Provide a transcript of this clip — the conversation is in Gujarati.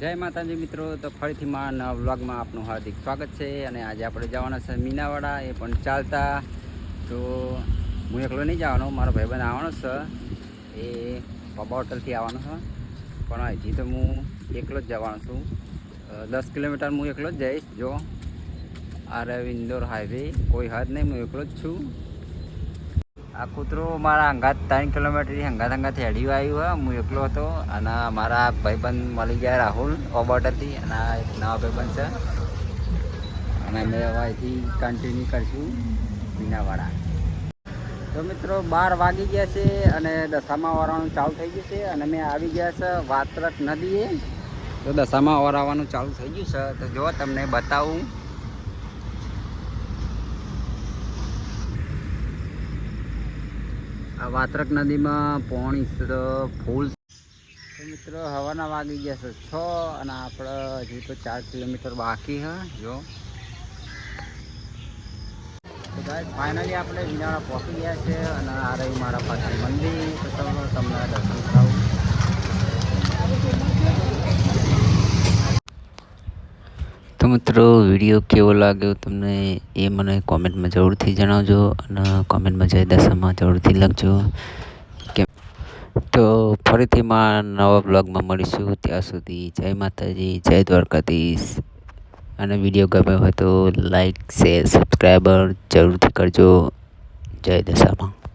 જય માતાજી મિત્રો, તો ફરીથી મારા નવા વ્લોગમાં આપનું હાર્દિક સ્વાગત છે અને આજે આપણે જવાના છે મીનાવાડા, એ પણ ચાલતા. તો હું એકલો નહીં જવાનો, મારો ભાઈબંધ આવવાનો છે. એ પપ્પા હોટલથી આવવાનો છે. પણ હજી તો હું એકલો જ જવાનો છું. દસ કિલોમીટર હું એકલો જ જઈશ, જો. આ ઇન્દોર હાઈવે, કોઈ હદ નહીં, હું એકલો જ છું. આ કૂતરો મારા અંગાત ત્રણ કિલોમીટરથી અંગાત અંગાત હેડ્યું આવ્યું હોય હું એકલો હતો અને મારા ભાઈબંધ મળી ગયા રાહુલ ઓબોટરથી અને એક નવા ભાઈબંધ છે. અને અમે અહીંથી કન્ટિન્યુ કરશું મીનાવાડા. તો મિત્રો બાર વાગી ગયા છે અને દશામાં ઓરાવાનું ચાલુ થઈ ગયું છે અને મેં આવી ગયા છે વાત્રક નદીએ. તો દશામાં ઓરાવાનું ચાલુ થઈ ગયું છે. તો જો તમને બતાવું આ વાત્રક નદીમાં પોણી ફૂલ મિત્રો, હવાના વાગી ગયા છે છ અને આપણે હજી તો ચાર કિલોમીટર બાકી હા, જો. તો ગાઈસ ફાઇનલી આપણે વિનાળા પહોંચી ગયા છે અને આ રહી મારા પાછળ મંદિર. તો તમને દર્શન કરાવું. મિત્રો, વીડિયો કેવો લાગ્યો તમને એ મને કોમેન્ટમાં જરૂરથી જણાવજો અને કોમેન્ટમાં જય દશામાં જરૂરથી લખજો. કે તો ફરીથી માં નવા બ્લોગમાં મળીશું. ત્યાં સુધી જય માતાજી, જય દ્વારકાધીશ. અને વીડિયો ગમ્યો હોય તો લાઈક, શેર, સબસ્ક્રાઈબર જરૂરથી કરજો. જય દશામાં.